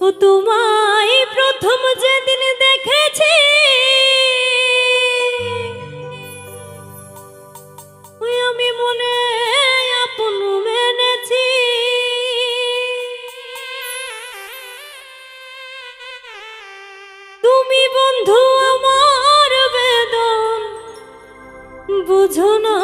ও তোমায় প্রথম যেদিন দেখেছি। আমি মনে আপন মেনেছি। তুমি বন্ধু আমার বেদন, বুঝো না।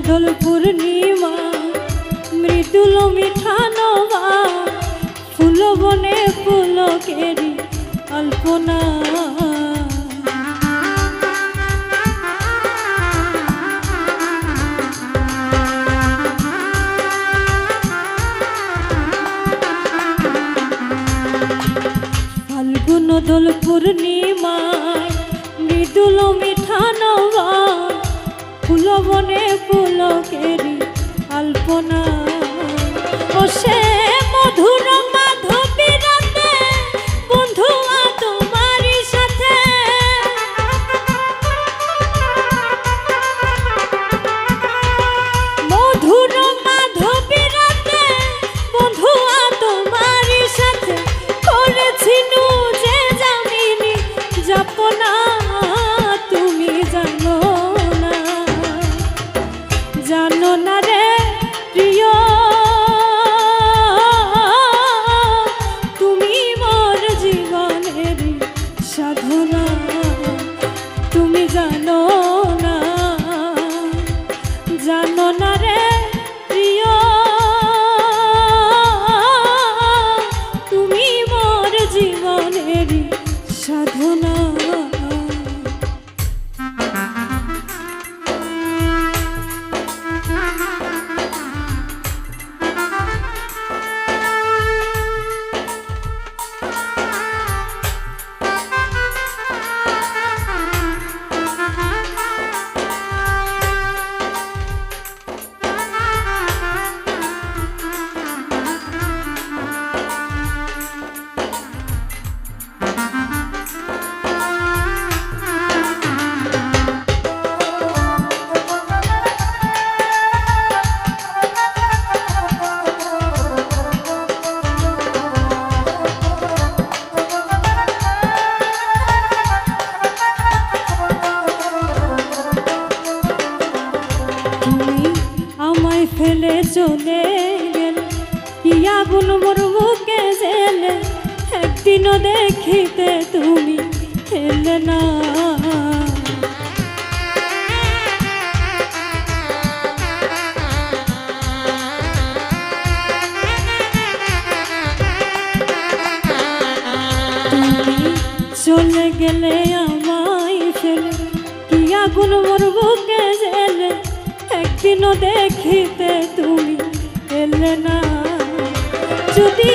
দোদল পূর্ণিমা মৃদুল মিঠা নবা ফুল বনে ফুল কেরি অল্পনা ফাল্গুন দোল পূর্ণিমা শ্রবণে পুলকেরি আলপনা। ও সে Luna. দিন দেখিতে তুমি না। চলে গেলে আমায় ফেলে, কি আগুন মোর বুকে জেলে? একদিনও দেখিতে তুমি এলে না। যদি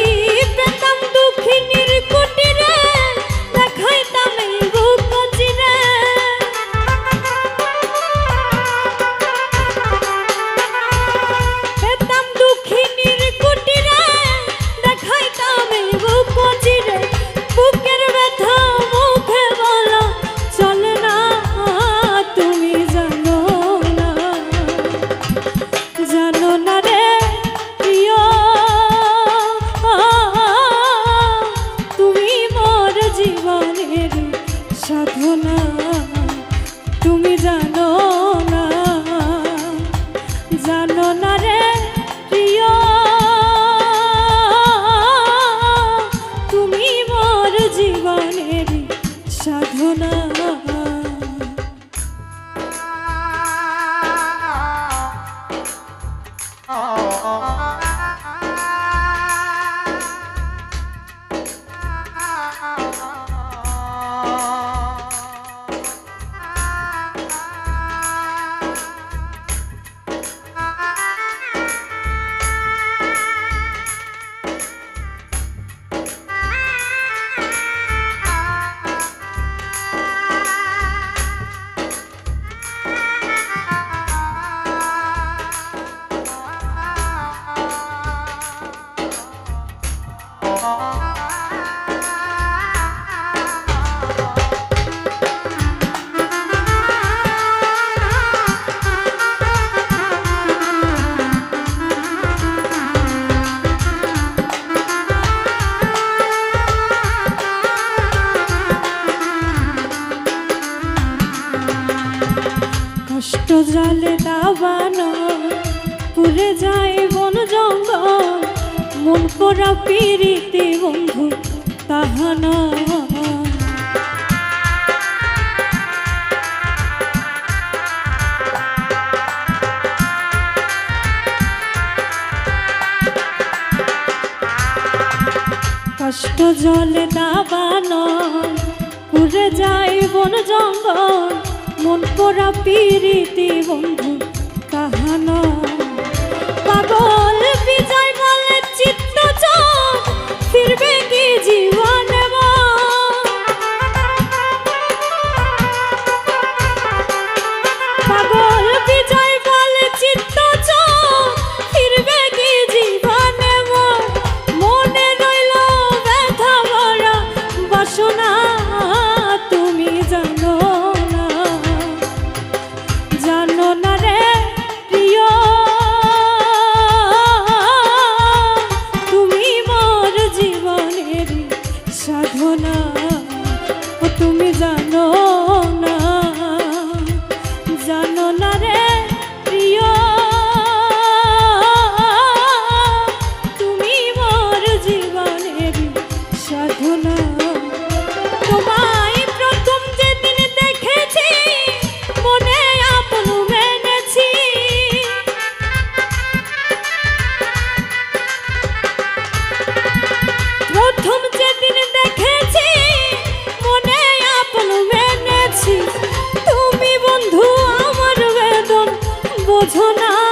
সাধনা জলে দাবানো পুরে যায় বন জঙ্গল। মন করা পিড়িতে বন্ধু তাহানা কষ্ট জলে দাবানো পুরে যায় বন জঙ্গল। মন করা পিড়িতে from home. সোনা